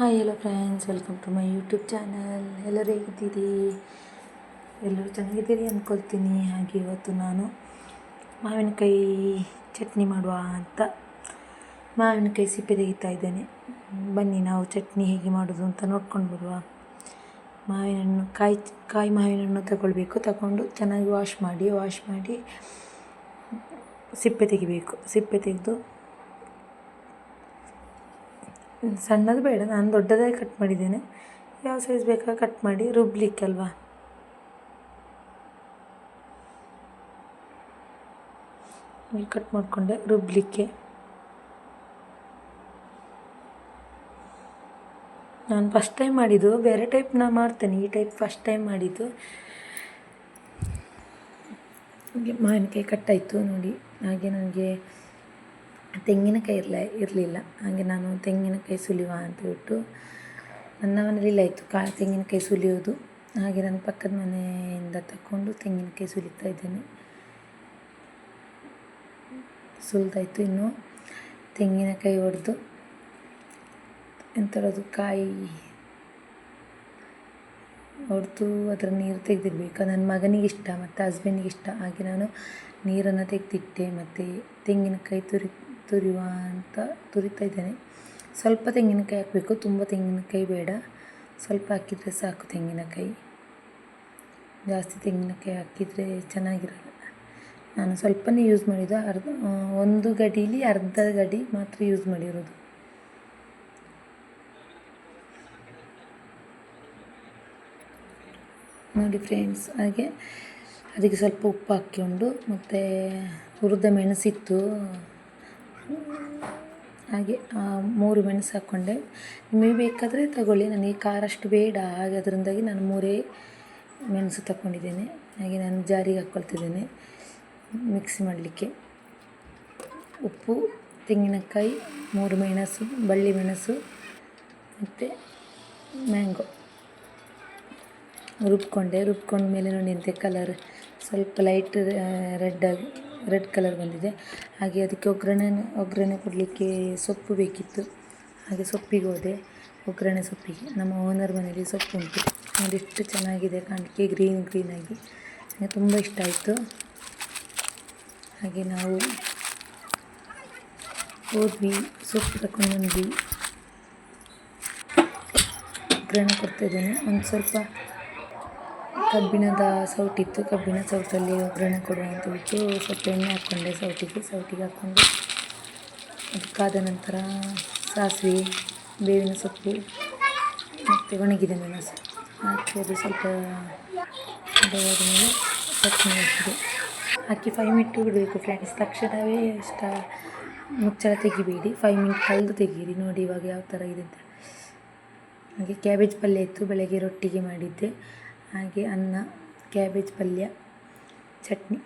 Hi hello friends welcome to my YouTube channel ಎಲ್ಲರೂ ಹೇಗಿದ್ದೀರಿ? ಎಲ್ಲರೂ ಚೆನ್ನಾಗಿದ್ದೀರಿ ಅಂದ್ಕೊಳ್ತೀನಿ ಹಾಗೆ ಇವತ್ತು ನಾನು ಮಾವಿನಕಾಯಿ ಚಟ್ನಿ ಮಾಡುವ ಅಂತ ಮಾವಿನಕಾಯಿ ಸಿಪ್ಪೆ ತೆಗಿತಾ ಇದ್ದೇನೆ. ಬನ್ನಿ, ನಾವು ಚಟ್ನಿ ಹೇಗೆ ಮಾಡೋದು ಅಂತ ನೋಡ್ಕೊಂಡು ಬರುವ. ಮಾವಿನ ಹಣ್ಣು ಕಾಯಿ ಕಾಯಿ ಮಾವಿನ ಹಣ್ಣು ತಗೊಳ್ಬೇಕು. ತಗೊಂಡು ಚೆನ್ನಾಗಿ ವಾಶ್ ಮಾಡಿ ವಾಶ್ ಮಾಡಿ ಸಿಪ್ಪೆ ತೆಗಿಬೇಕು. ಸಿಪ್ಪೆ ತೆಗೆದು ಸಣ್ಣದು ಬೇಡ, ನಾನು ದೊಡ್ಡದಾಗಿ ಕಟ್ ಮಾಡಿದ್ದೇನೆ. ಯಾವ ಸೈಜ್ ಬೇಕಾ ಕಟ್ ಮಾಡಿ ರುಬ್ಲಿಕ್ಕೆ ಅಲ್ವಾ ಕಟ್ ಮಾಡಿಕೊಂಡೆ, ರುಬ್ಲಿಕ್ಕೆ. ನಾನು ಫಸ್ಟ್ ಟೈಮ್ ಮಾಡಿದ್ದು, ಬೇರೆ ಟೈಪ್ ನಾನು ಮಾಡ್ತೇನೆ, ಈ ಟೈಪ್ ಫಸ್ಟ್ ಟೈಮ್ ಮಾಡಿದ್ದು. ಮಾವಿನಕಾಯಿ ಕಟ್ಟಾಯಿತು ನೋಡಿ, ಹಾಗೆ ನನಗೆ ತೆಂಗಿನಕಾಯಿ ಇರಲ, ಇರಲಿಲ್ಲ. ಹಾಗೆ ನಾನು ತೆಂಗಿನಕಾಯಿ ಸುಲಿಯುವ ಅಂತ ನನ್ನ ಮನೇಲಿ ಆಯಿತು ಕಾ ತೆಂಗಿನಕಾಯಿ ಸುಲಿಯೋದು. ಹಾಗೆ ನನ್ನ ಪಕ್ಕದ ಮನೆಯಿಂದ ತಗೊಂಡು ತೆಂಗಿನಕಾಯಿ ಸುಲಿತಾ ಇದ್ದೇನೆ. ಸುಲಿದಾಯಿತು ಇನ್ನು. ತೆಂಗಿನಕಾಯಿ ಹೊಡೆದು ಎಂಥದ್ದು ಕಾಯಿ ಹೊಡೆದು ಅದರ ನೀರು ತೆಗೆದಿರ್ಬೇಕು ನನ್ನ ಮಗನಿಗೆ ಇಷ್ಟ, ಮತ್ತು ಹಸ್ಬೆಂಡಿಗೆ ಇಷ್ಟ. ಹಾಗೆ ನಾನು ನೀರನ್ನು ತೆಗೆದಿಟ್ಟೆ, ಮತ್ತು ತೆಂಗಿನಕಾಯಿ ತುರಿ ತುರಿಯುವ ಅಂತ ತುರಿತಾ ಇದ್ದೇನೆ. ಸ್ವಲ್ಪ ತೆಂಗಿನಕಾಯಿ ಹಾಕಬೇಕು. ತುಂಬ ತೆಂಗಿನಕಾಯಿ ಬೇಡ. ಸ್ವಲ್ಪ ಹಾಕಿದರೆ ಸಾಕು ತೆಂಗಿನಕಾಯಿ. ಜಾಸ್ತಿ ತೆಂಗಿನಕಾಯಿ ಹಾಕಿದರೆ ಚೆನ್ನಾಗಿರಲ್ಲ. ನಾನು ಸ್ವಲ್ಪನೇ ಯೂಸ್ ಮಾಡಿದ್ದು ಅರ್ಧ ಒಂದು ಗಡೀಲಿ ಅರ್ಧ ಗಡಿ ಮಾತ್ರ ಯೂಸ್ ಮಾಡಿರೋದು. ನೋಡಿ ಫ್ರೆಂಡ್ಸ್ ಹಾಗೆ ಅದಕ್ಕೆ ಸ್ವಲ್ಪ ಉಪ್ಪು ಹಾಕ್ಕೊಂಡು ಮತ್ತು ಹುರಿದ ಮೆಣಸಿತ್ತು. ಹಾಗೆ ಮೂರು ಮೆಣಸು ಹಾಕ್ಕೊಂಡೆ. ನಿಮಗೆ ಬೇಕಾದರೆ ತಗೊಳ್ಳಿ. ನನಗೆ ಖಾರ ಅಷ್ಟು ಬೇಡ. ಹಾಗೆ ಅದರಿಂದಾಗಿ ನಾನು ಮೂರೇ ಮೆಣಸು ತಗೊಂಡಿದ್ದೇನೆ ಹಾಗೆ ನಾನು ಜಾರಿಗೆ ಹಾಕ್ಕೊಳ್ತಿದ್ದೇನೆ. ಮಿಕ್ಸ್ ಮಾಡಲಿಕ್ಕೆ. ಉಪ್ಪು, ತೆಂಗಿನಕಾಯಿ, ಮೂರು ಮೆಣಸು, ಬಳ್ಳಿ ಮೆಣಸು, ಮತ್ತು ಮ್ಯಾಂಗೋ. ರುಬ್ಕೊಂಡೆ. ರುಬ್ಕೊಂಡ ಮೇಲೆ ನೋಡಿ ಕಲರ್ ಸ್ವಲ್ಪ ಲೈಟ್ ರೆಡ್ ಆಗಿ ರೆಡ್ ಕಲರ್ ಬಂದಿದೆ. ಹಾಗೆ ಅದಕ್ಕೆ ಒಗ್ಗರಣೆ ಒಗ್ಗರಣೆ ಕೊಡಲಿಕ್ಕೆ ಸೊಪ್ಪು ಬೇಕಿತ್ತು. ಹಾಗೆ ಸೊಪ್ಪಿಗೆ ಹೋದೆ. ಒಗ್ಗರಣೆ ಸೊಪ್ಪಿಗೆ. ನಮ್ಮ ಓನರ್ ಮನೇಲಿ ಸೊಪ್ಪು ಉಂಟು. ಅದೆಷ್ಟು ಚೆನ್ನಾಗಿದೆ ಕಾಣಲಿಕ್ಕೆ ಗ್ರೀನ್ ಗ್ರೀನಾಗಿ ನನಗೆ ತುಂಬ ಇಷ್ಟ ಆಯಿತು. ಹಾಗೆ ನಾವು ಹೋದ್ವಿ, ಸೊಪ್ಪು ತಗೊಂಡು ಬಂದ್ವಿ. ಒಗ್ಗರಣೆ ಕೊಡ್ತಾಯಿದ್ದೇನೆ ಒಂದು ಸ್ವಲ್ಪ ಕಬ್ಬಿಣದ ಸೌಟಿತ್ತು. ಕಬ್ಬಿಣ ಸೌಟಲ್ಲಿ ಒಗ್ಗರಣೆ ಕೊಡುವ ಅಂತ ಬಿಟ್ಟು ಸ್ವಲ್ಪ ಎಣ್ಣೆ ಹಾಕ್ಕೊಂಡೆ, ಸೌಟಿಗೆ ಸೌಟಿಗೆ ಹಾಕ್ಕೊಂಡು. ಅದಕ್ಕಾದ ನಂತರ ಸಾಸಿವೆ, ಬೇವಿನ ಸೊಪ್ಪು ಮತ್ತು ಒಣಗಿದೆ ಮೆಣಸು ಹಾಕಿ ಅದು ಸ್ವಲ್ಪ ಮೇಲೆ ಚಟ್ನಿ ಹಾಕಿದೆ ಹಾಕಿ ಫೈವ್ ಮಿನಿಟ್ ಬಿಡಬೇಕು ಫ್ರೆಂಡ್ಸ್ ತಕ್ಷಣವೇ ಇಷ್ಟ ಮುಚ್ಚಳ ತೆಗಿಬೇಡಿ. ಫೈವ್ ಮಿನಿಟ್ ಕಳೆದು ತೆಗೀರಿ. ನೋಡಿ ಇವಾಗ ಯಾವ ಥರ ಇದೆ ಅಂತ. ಹಾಗೆ ಕ್ಯಾಬೇಜ್ ಪಲ್ಯ ಇತ್ತು. ಬೆಳಗ್ಗೆ ರೊಟ್ಟಿಗೆ ಮಾಡಿದ್ದೆ. ಹಾಗೆ ಅನ್ನ ಕ್ಯಾಬೇಜ್ ಪಲ್ಯ ಚಟ್ನಿ.